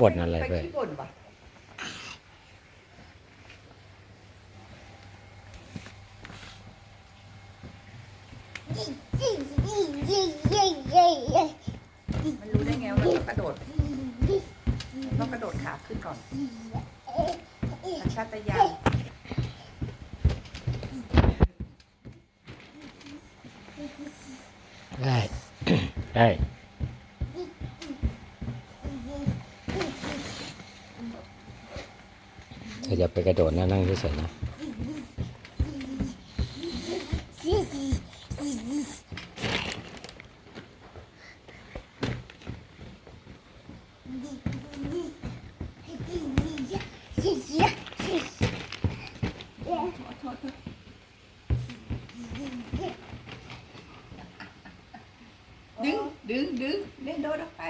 บ่นอะไรไปไปขี้บ่นปะมันรู้ได้ไงว่ามันต้องกระโดดมันต้องกระโดดขาขึ้นก่อนสัญชาตญาณได้ได้ เธออย่าไปกระโดดนะนั่งเฉยๆนะโทษโทษโทษดึง ดึง ดึงเล่นโดดออกไป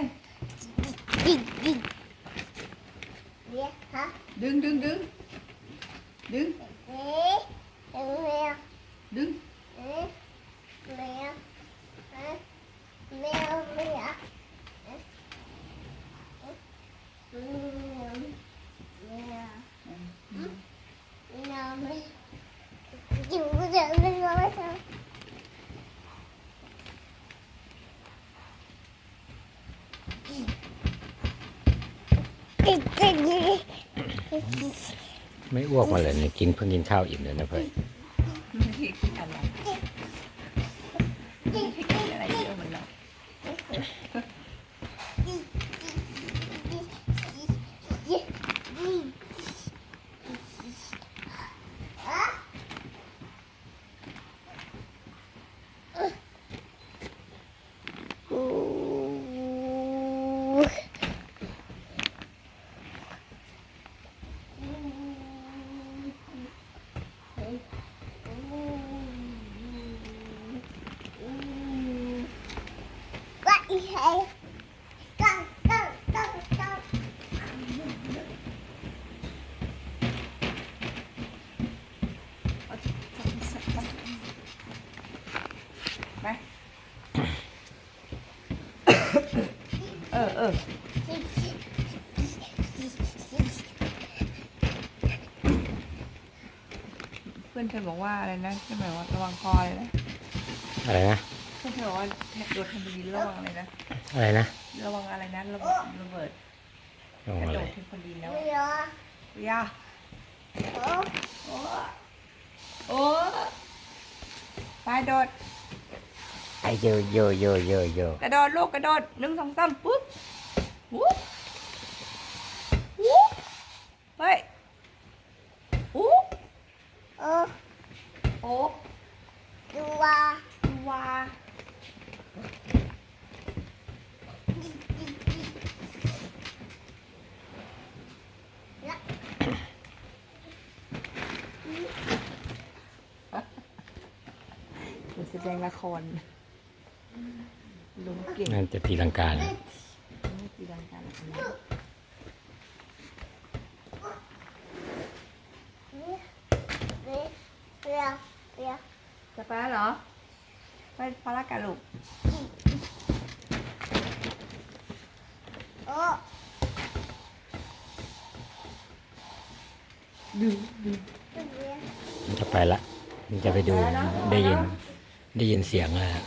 ดึงดึงดึงดึงดึง ไม่อ้วกมาเลยเนี่ยกินเพิ่งกินข้าวอิ่มเลยนะเพื่อนไม่ได้กินอะไรไม่ได้กินอะไรเยอะเหมือนเรา เออเออเพื่อนเธอบอกว่าอะไรนะใช่ไหมว่าระวังคอเลยนะอะไรนะเพื่อนเธอบอกว่าโดดทำดีระวังเลยนะอะไรนะระวังอะไรนะระเบิดระเบิดลงกระอะโดไรดเทมโพลีนแล้วยาโอ้โอ้ไปโดด ไอโยโยโยโยโยกระโดดลูกกระโดดหนึ่งสองสามปุ๊บวุ๊บวุ๊บเฮ้ยวุ๊บโอ้วาเดี๋ยวแสดงละคร ลุงเก่งนั่นจะตีลังกานะนี่คือรายการอะไรนะจะไปแล้วเหรอ ไปพารากันลูกดึงดึงมันจะไปละมันจะไปดู ได้ยิน ได้ยินเสียงแล้ว